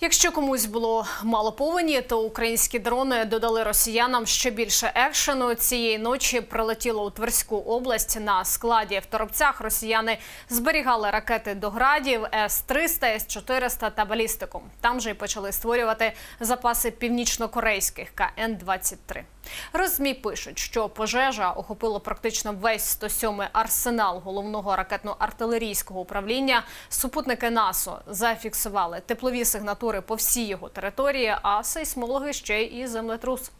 Якщо комусь було мало повені, то українські дрони додали росіянам ще більше екшену. Цієї ночі прилетіло у Тверську область на складі. В Торопцях росіяни зберігали ракети до градів С-300, С-400 та балістику. Там же й почали створювати запаси північно-корейських КН-23. Розмі пишуть, що пожежа охопила практично весь 107-й арсенал головного ракетно-артилерійського управління. Супутники НАСО зафіксували теплові сигнатури по всій його території, а сейсмологи ще і землетрус.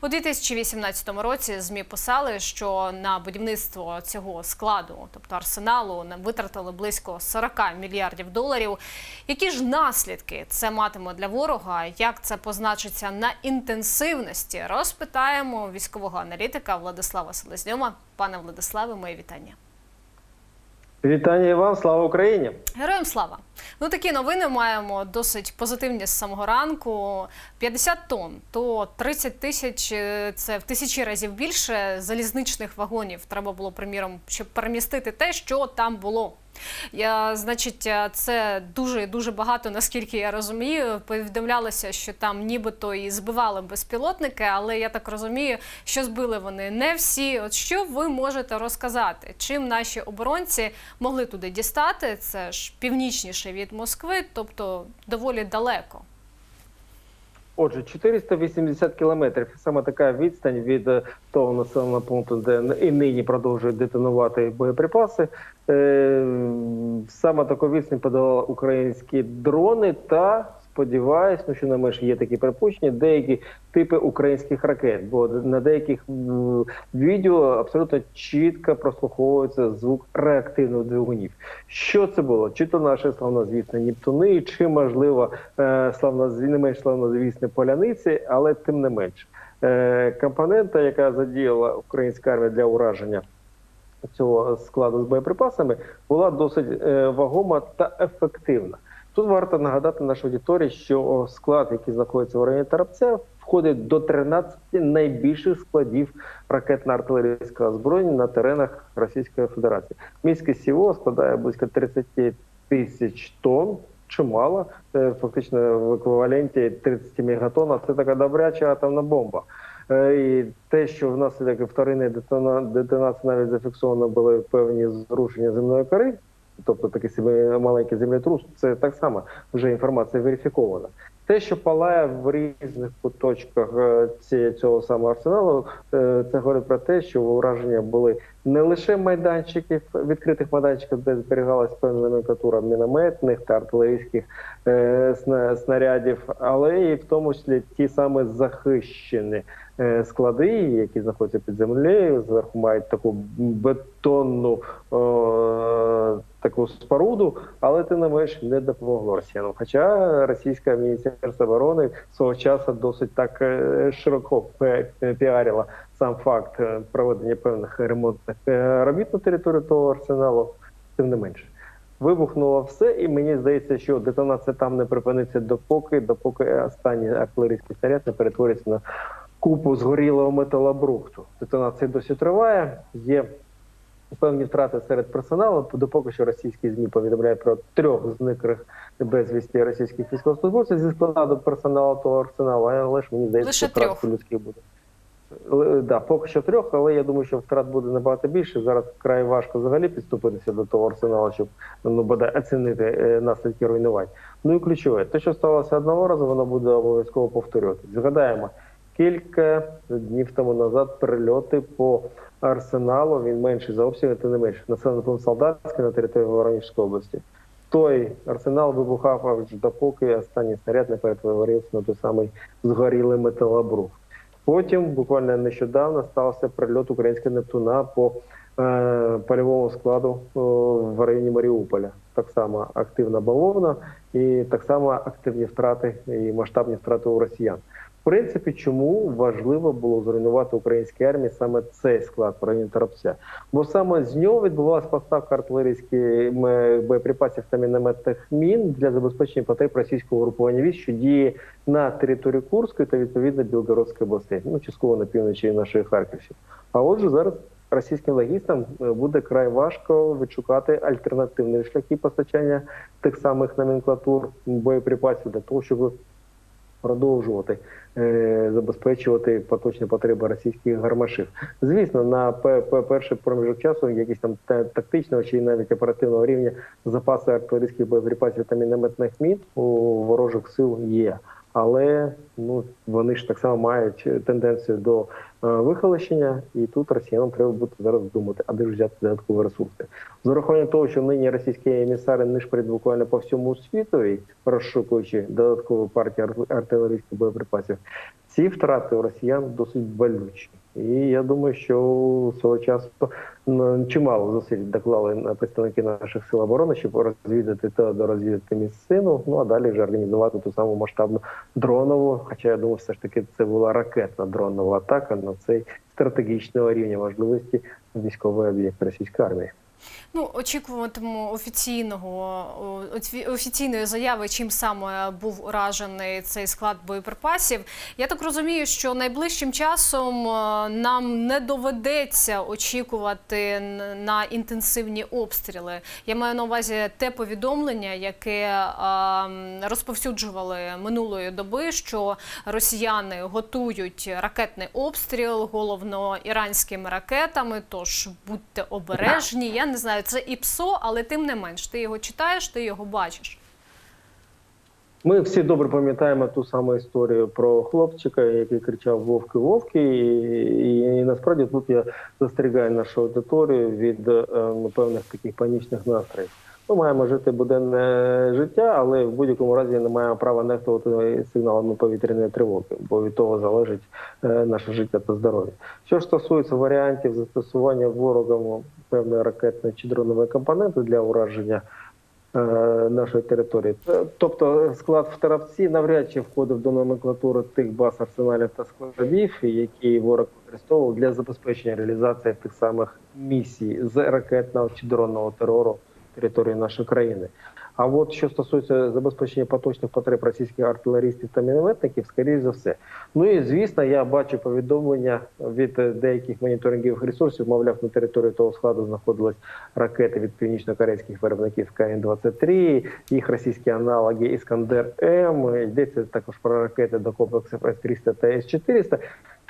У 2018 році змі писали, що на будівництво цього складу, тобто арсеналу, витратили близько 40 мільярдів доларів. Які ж наслідки це матиме для ворога? Як це позначиться на інтенсивності? Розпитаємо військового аналітика Владислава Селезньома. Пане Владиславе, моє вітання. Вітання і вам, слава Україні! Героям слава! Ну такі новини маємо досить позитивні з самого ранку. 50 тонн, то 30 тисяч е, це в тисячі разів більше залізничних вагонів. Треба було, приміром, щоб перемістити те, що там було. Я, значить, е, це дуже дуже багато, наскільки я розумію. Повідомлялося, що там нібито і збивали безпілотники, але я так розумію, що збили вони не всі. От що ви можете розказати, чим наші оборонці могли туди дістати? Це ж північніше від Москви, тобто доволі далеко. Отже, 480 кілометрів саме така відстань від е, того населеного пункту, де і нині продовжують детонувати боєприпаси. Е, Саме таку відстань подавали українські дрони та. Сподіваюсь, ну що на межі є такі припущення, деякі типи українських ракет, бо на деяких відео абсолютно чітко прослуховується звук реактивних двигунів. Що це було? Чи то наші славнозвісні Нептуни, чи можливо е, славно не менш славнозвісні поляниці, але тим не менш е, компонента, яка задіяла українська армія для ураження цього складу з боєприпасами, була досить е, вагома та ефективна. Тут варто нагадати нашій аудиторії, що склад, який знаходиться в районі Тарабця, входить до 13 найбільших складів ракетно-артилерійського озброєння на теренах Російської Федерації. Міськість СІВО складає близько 30 тисяч тонн. Чимало, це фактично в еквіваленті 30 мегатонн, це така добряча атомна бомба. Е, І те, що внаслідок вторинної детона- детонації навіть зафіксовано були певні зрушення земної кори, тобто такий себе маленький землетрус, це так само вже інформація верифікована. Те, що палає в різних куточках е, цього самого арсеналу, е, це говорить про те, що враження були не лише майданчиків, відкритих майданчиків, де зберігалась певна номенклатура мінометних та артилерійських е, снарядів, але і в тому числі ті саме захищені е, склади, які знаходяться під землею, зверху мають таку бетонну е, таку споруду, але тим не менш не допомогло росіянам. Хоча російське міністерство оборони свого часу досить так е, широко піарило сам факт е, проведення певних ремонтних е, робіт на території того арсеналу, тим не менше. Вибухнуло все, і мені здається, що детонація там не припиниться допоки, допоки останній артилерійський снаряд не перетвориться на купу згорілого металобрухту. Детонація досі триває. Є певні втрати серед персоналу. Допоки що російські змі повідомляють про трьох зниклих безвісті російських військовослужбовців зі складу персоналу того арсеналу. Але ж мені здається, що людських буде. Да, поки що трьох, але я думаю, що втрат буде набагато більше. Зараз вкрай важко взагалі підступитися до того арсеналу, щоб ну бодай оцінити е, наслідки руйнувань. Ну і ключове, те, що сталося одного разу, воно буде обов'язково повторювати. Згадаємо, кілька днів тому назад прильоти по арсеналу. Він менший за обсяги, тим не менше. Населений пункт Солдатський на території Воронежської області. Той арсенал вибухав аж допоки останній снаряд не перетворився на той самий згорілий металобрух. Потім, буквально нещодавно, стався прильот українського Нептуна по е, польовому складу е, в районі Маріуполя. Так само активна бавовна і так само активні втрати і масштабні втрати у росіян. Принципі, чому важливо було зруйнувати українській армії саме цей склад в районі Торопця? Бо саме з нього відбувалася поставка артилерійських боєприпасів та мінометних мін для забезпечення потреб російського групування військ, що діє на території Курської та відповідно Білгородської областей, ну частково на півночі нашої Харківщини. А отже, зараз російським логістам е, буде край важко відшукати альтернативні шляхи постачання тих самих номенклатур боєприпасів для того, щоб продовжувати е, забезпечувати поточні потреби російських гармашів. Звісно, на пе- пе- перший проміжок часу якісь там та- тактичного чи навіть оперативного рівня запаси артилерійських боєприпасів та мінометних мін у ворожих сил є. Але ну вони ж так само мають тенденцію до е, вихолощення, і тут росіянам треба буде зараз думати, а де ж взяти додаткові ресурси. З урахуванням того, що нині російські емісари нишпорять буквально по всьому світу, розшукуючи додаткові партії ар- артилерійських боєприпасів, ці втрати у росіян досить болючі. І я думаю, що свого часу чимало зусиль доклали представники наших сил оборони, щоб розвідати та дорозвідати місцину. Ну а далі вже організувати ту саму масштабну дронову. Хоча я думаю, все ж таки це була ракетна дронова атака на цей стратегічного рівня можливості військовий об'єкт російської армії. Ну, очікуватиму офіційного офіційної заяви, чим саме був уражений цей склад боєприпасів. Я так розумію, що найближчим часом е, нам не доведеться очікувати на інтенсивні обстріли. Я маю на увазі те повідомлення, яке е, розповсюджували минулої доби, що росіяни готують ракетний обстріл, головно іранськими ракетами. Тож будьте обережні. Я не знаю, це і ПСО, але тим не менш, ти його читаєш, ти його бачиш. Ми всі добре пам'ятаємо ту саму історію про хлопчика, який кричав Вовки, Вовки, і, і, і насправді тут я застерігаю нашу аудиторію від е, певних таких панічних настроїв. Ми маємо жити буденне життя, але в будь-якому разі не маємо права нехтувати сигналами повітряної тривоги, бо від того залежить е, наше життя та здоров'я. Що ж стосується варіантів застосування ворогом певної ракетної чи дронової компоненти для ураження е, нашої території. Е, Тобто склад в Таравці навряд чи входив до номенклатури тих баз арсеналів та складів, які ворог використовував для забезпечення реалізації тих самих місій з ракетного чи дронного терору території нашої країни. А от що стосується забезпечення поточних потреб російських артилерістів та мінометників, скоріш за все. Ну і звісно, я бачу повідомлення від е, деяких моніторингових ресурсів. Мовляв, на території того складу знаходились ракети від північно-корейських виробників КН-23, їх російські аналоги Іскандер М. Йдеться також про ракети до комплексів С-300 та С-400.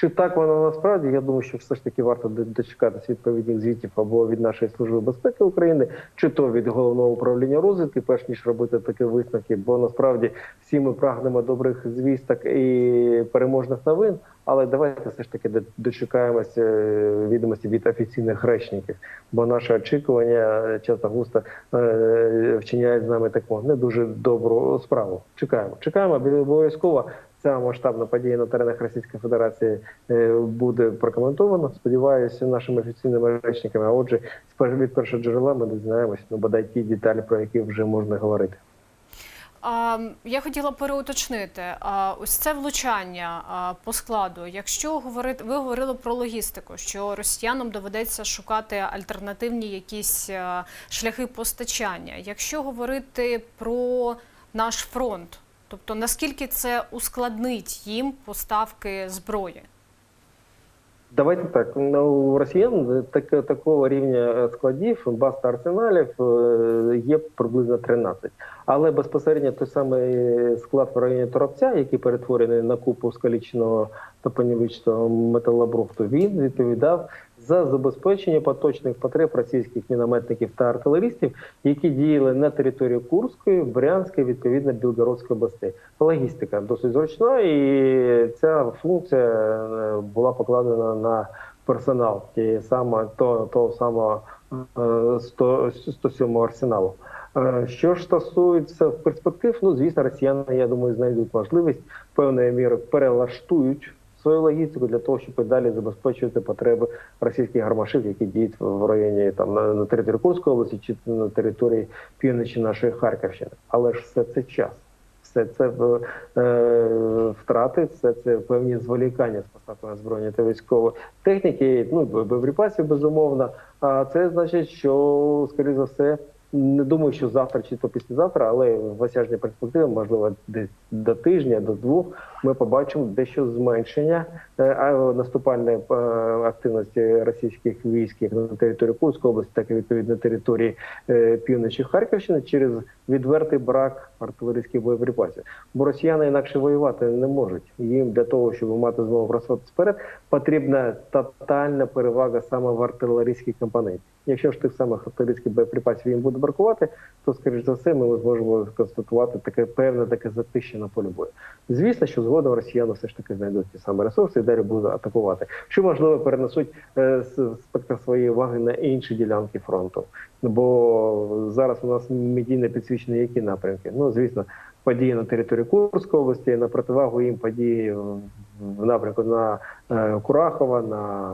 Чи так воно насправді? Я думаю, що все ж таки варто до- дочекатися відповідних звітів або від нашої служби безпеки України, чи то від головного управління розвідки, перш ніж робити такі висновки. Бо насправді всі ми прагнемо добрих звісток і переможних новин. Але давайте все ж таки дочекаємося е, відомості від офіційних речників, бо наше очікування е, часто густо е, вчиняють з нами таку не дуже добру справу. Чекаємо, чекаємо обов'язково. Ця масштабна подія на теренах Російської Федерації е, буде прокоментована. Сподіваюся, нашими офіційними речниками. А отже, від першого джерела ми дізнаємося, ну бодай ті деталі, про які вже можна говорити. Я хотіла переуточнити. Ось це влучання по складу. Якщо говорити, ви говорили про логістику, що росіянам доведеться шукати альтернативні якісь а, шляхи постачання. Якщо говорити про наш фронт, тобто наскільки це ускладнить їм поставки зброї? Давайте так. Ну, у росіян так, такого рівня складів, баз та арсеналів е, є приблизно 13. Але безпосередньо той самий склад в районі Торопця, який перетворений на купу скалічного топонівичного металобрухту, він відповідав за забезпечення поточних потреб російських мінометників та артилерістів, які діяли на території Курської, Брянської, відповідно Білгородської областей. Логістика досить зручна, і ця функція е, була покладена на персонал тієї саме того, того самого е, 100, 107 арсеналу. Е, Що ж стосується перспектив, ну звісно, росіяни, я думаю, знайдуть можливість певною мірою перелаштують свою логістику для того, щоб і далі забезпечувати потреби російських гармашів, які діють в районі там на, на території Курської області чи на території півночі нашої Харківщини. Але ж все це час. Все це е, втрати, все це певні зволікання з поставками збройної та військової техніки, ну боєприпасів, безумовно. А це значить, що скоріше за все Не думаю, що завтра чи то післязавтра, але в осяжній перспективі, можливо, десь до тижня, до двох, ми побачимо дещо зменшення е, наступальної е, активності російських військ на території Курської області, так і відповідно території е, півночі Харківщини через відвертий брак артилерійських боєприпасів. Бо росіяни інакше воювати не можуть. Їм для того, щоб мати змогу просуватися вперед, потрібна тотальна перевага саме в артилерійській компоненті. Якщо ж тих самих артилерійських боєприпасів їм буде бракувати, то скоріш за все ми зможемо констатувати таке певне таке затища на полі бою. Звісно, що згодом росіяни все ж таки знайдуть ті самі ресурси і далі будуть атакувати. Що можливо перенесуть спектр своєї уваги на інші ділянки фронту. Бо зараз у нас медійно підсвічені які напрямки. Ну звісно, події на території Курської області, на противагу їм події в- напрямку на е, Курахова, на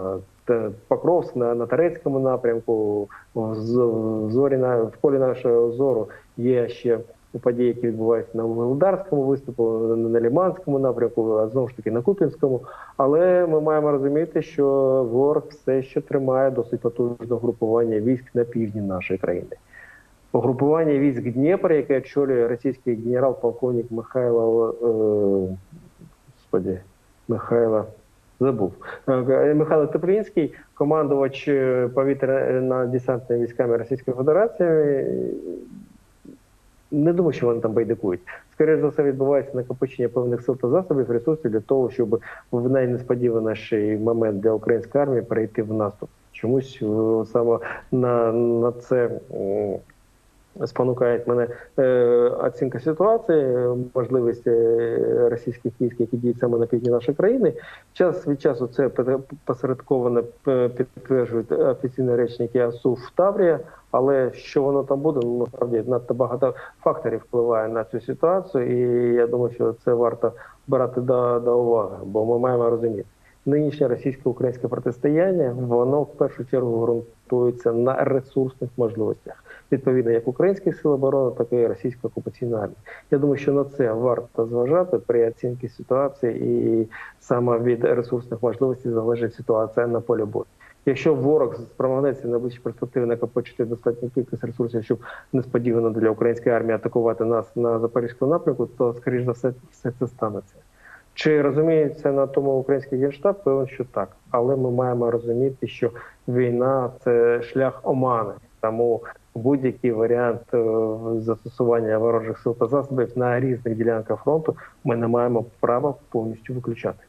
Покровськ, на, на Тарецькому напрямку, в зорі на в полі нашого зору є ще події, які відбуваються на Володарському виступу, на, Ліманському напрямку, а знову ж таки на Купінському. Але ми маємо розуміти, що ворог все ще тримає досить потужне групування військ на півдні нашої країни. Угрупування військ Дніпр, яке очолює російський генерал-полковник Михайло е, господи, Михайло забув. Е, Михайло Теплінський, командувач е, повітряно-десантними військами Російської Федерації. е, Не думаю, що вони там байдикують. Скоріше за все, відбувається накопичення певних сил та засобів, ресурсів для того, щоб в найнесподіваніший момент для української армії перейти в наступ. Чомусь е, саме на, на це м, спонукає мене е, оцінка ситуації, можливість е, російських військ, які діють саме на півдні нашої країни. Час від часу це пе- посередковано е, підтверджують офіційні речники АСУ Таврія. Але що воно там буде, ну насправді надто багато факторів впливає на цю ситуацію, і я думаю, що це варто брати до, до уваги, бо ми маємо розуміти. Нинішнє російсько-українське протистояння воно в першу чергу ґрунтується на ресурсних можливостях, відповідно як українських сил оборони, так і російської окупаційної армії. Я думаю, що на це варто зважати при оцінці ситуації, і саме від ресурсних можливостей залежить ситуація на полі бою. Якщо ворог спромагнеться на ближчі перспективи накопичити достатню кількість ресурсів, щоб несподівано для української армії атакувати нас на запорізькому напрямку, то скоріш за все все це станеться. Чи розуміється на тому український генштаб? Певно, що так. Але ми маємо розуміти, що війна це шлях омани. Тому будь-який варіант е, застосування ворожих сил та засобів на різних ділянках фронту ми не маємо права повністю виключати.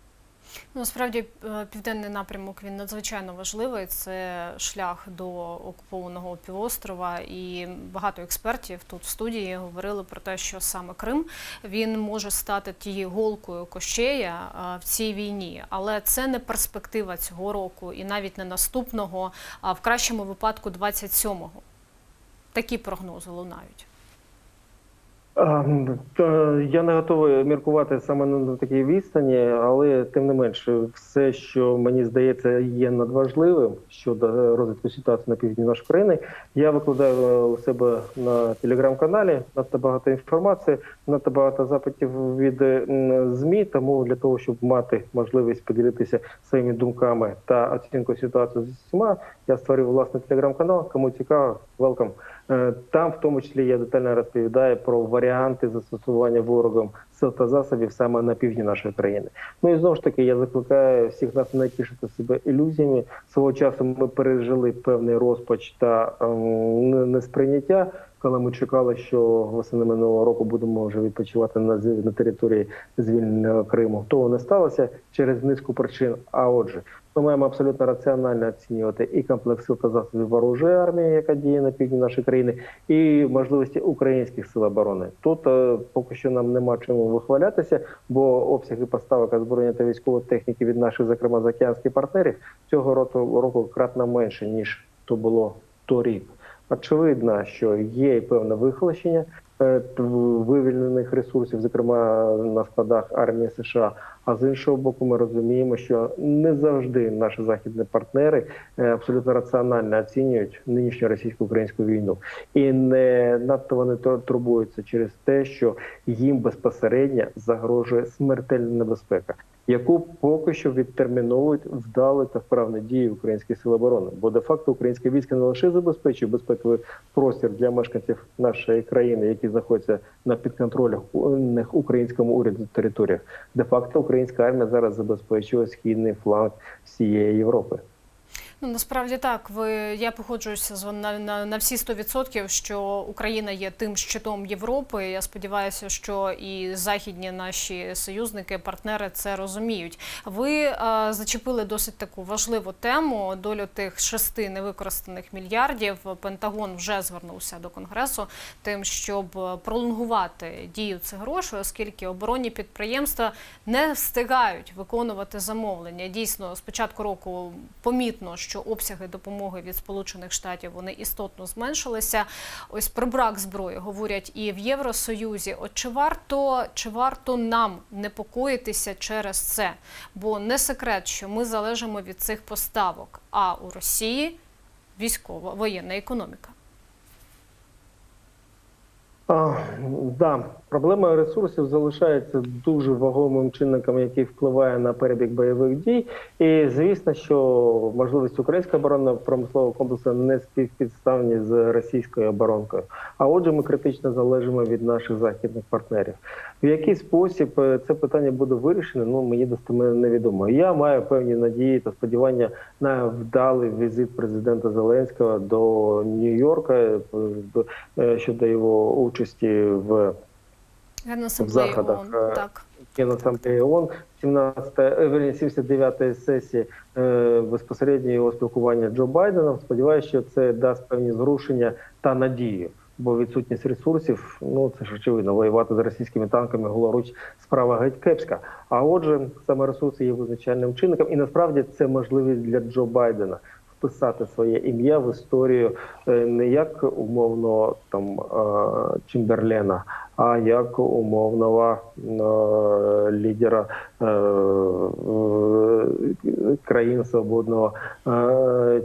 Ну, Насправді е, південний напрямок він надзвичайно важливий. Це шлях до окупованого півострова, і багато експертів тут в студії говорили про те, що саме Крим він може стати тією голкою кощея е, в цій війні, але це не перспектива цього року і навіть не наступного, а в кращому випадку 27-го. Такі прогнози лунають. Я не готовий міркувати саме на такій відстані, але тим не менше, все, що мені здається, є надважливим щодо розвитку ситуації на півдні нашої країни, я викладаю у себе на телеграм-каналі надто багато інформації, надто багато запитів від змі. Тому для того, щоб мати можливість поділитися своїми думками та оцінкою ситуації з усіма, я створив власний телеграм-канал. Кому цікаво, welcome. Е, Там, в тому числі, я детально розповідаю про варіанти застосування ворогом сил та засобів саме на півдні нашої країни. Ну і знову ж таки, я закликаю всіх нас не тішити себе ілюзіями. Свого часу ми пережили певний розпач та ем, несприйняття, коли ми чекали, що восени минулого року будемо вже відпочивати на, на території звільненого Криму. Того не сталося через низку причин. А отже, ми маємо абсолютно раціонально оцінювати і комплекс та засобів ворожої армії, яка діє на півдні нашої країни, і можливості українських сил оборони. Тут е, поки що нам нема чому вихвалятися, бо обсяги поставок озброєння та військової техніки від наших, зокрема заокеанських партнерів, цього року року кратно менше ніж то було торік. Очевидно, що є і певне вихолощення вивільнених ресурсів, зокрема на складах армії США. А з іншого боку, ми розуміємо, що не завжди наші західні партнери е, абсолютно раціонально оцінюють нинішню російсько-українську війну, і не надто вони ту- турбуються через те, що їм безпосередньо загрожує смертельна небезпека. Яку поки що відтерміновують вдали та вправні дії українських сил оборони. Бо де-факто українське військо не лише забезпечує безпековий простір для мешканців нашої країни, які знаходяться на підконтрольних українському уряду територіях. Де-факто українська армія зараз забезпечує східний фланг всієї Європи. Ну насправді так. Ви я погоджуюся з на, на, на всі 100%, що Україна є тим щитом Європи. Я сподіваюся, що і західні наші союзники, партнери це розуміють. Ви е, зачепили досить таку важливу тему долю тих шести невикористаних мільярдів. Пентагон вже звернувся до конгресу, тим, щоб пролонгувати дію цих грошей, оскільки оборонні підприємства не встигають виконувати замовлення. Дійсно, з початку року помітно, що обсяги допомоги від Сполучених Штатів вони істотно зменшилися. Ось про брак зброї говорять і в Євросоюзі. От чи варто чи варто нам непокоїтися через це? Бо не секрет, що ми залежимо від цих поставок. А у Росії військова воєнна економіка. А, проблема ресурсів залишається дуже вагомим чинником, який впливає на перебіг бойових дій. І звісно, що можливість українського оборонно-промислового комплексу не співпідставні з російською оборонкою. А отже, ми критично залежимо від наших західних партнерів. В який спосіб е, це питання буде вирішено, ну мені достеменно невідомо. Я маю певні надії та сподівання на вдалий візит президента Зеленського до Нью-Йорка е, е, щодо його участі в Генасамблеї заходах, ООН. е, Так. Генасамблеї ООН 17, е, верні, 79-ї сесії е, безпосередньо його спілкування Джо Байденом. Сподіваюся, що це дасть певні зрушення та надію. Бо відсутність ресурсів, ну це ж очевидно, воювати з російськими танками голоруч справа геть кепська. А отже, саме ресурси є визначальним чинником, і насправді це можливість для Джо Байдена вписати своє ім'я в історію е, не як умовно там Чимберлена, а як умовного е, лідера е, е, країн свободного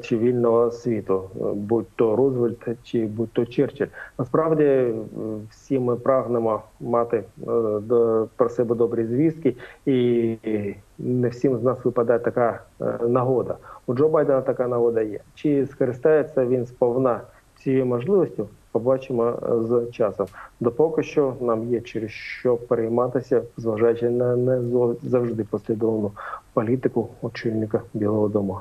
чи вільного світу, будь то Рузвельт чи будь то Черчилль. Насправді всі ми прагнемо мати про себе добрі звістки, і не всім з нас випадає така нагода. У Джо Байдена така нагода є. Чи скористається він сповна цією можливістю? Побачимо е, з часом. Допоки що нам є через що перейматися, зважаючи на не завжди послідовну політику очільника Білого Дому.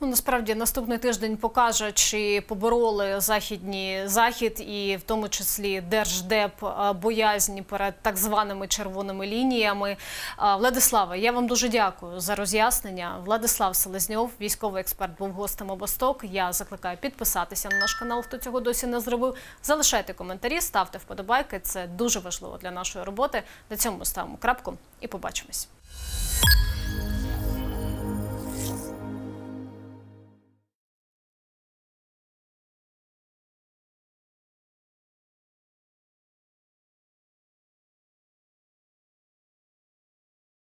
Ну насправді наступний тиждень покаже, чи побороли західні захід, і в тому числі держдеп а, боязнь перед так званими червоними лініями. А, Владиславе, я вам дуже дякую за роз'яснення. Владислав Селезньов, військовий експерт, був гостем обосток. Я закликаю підписатися на наш канал, хто цього досі не зробив. Залишайте коментарі, ставте вподобайки. Це дуже важливо для нашої роботи. На цьому ставимо крапку і побачимось.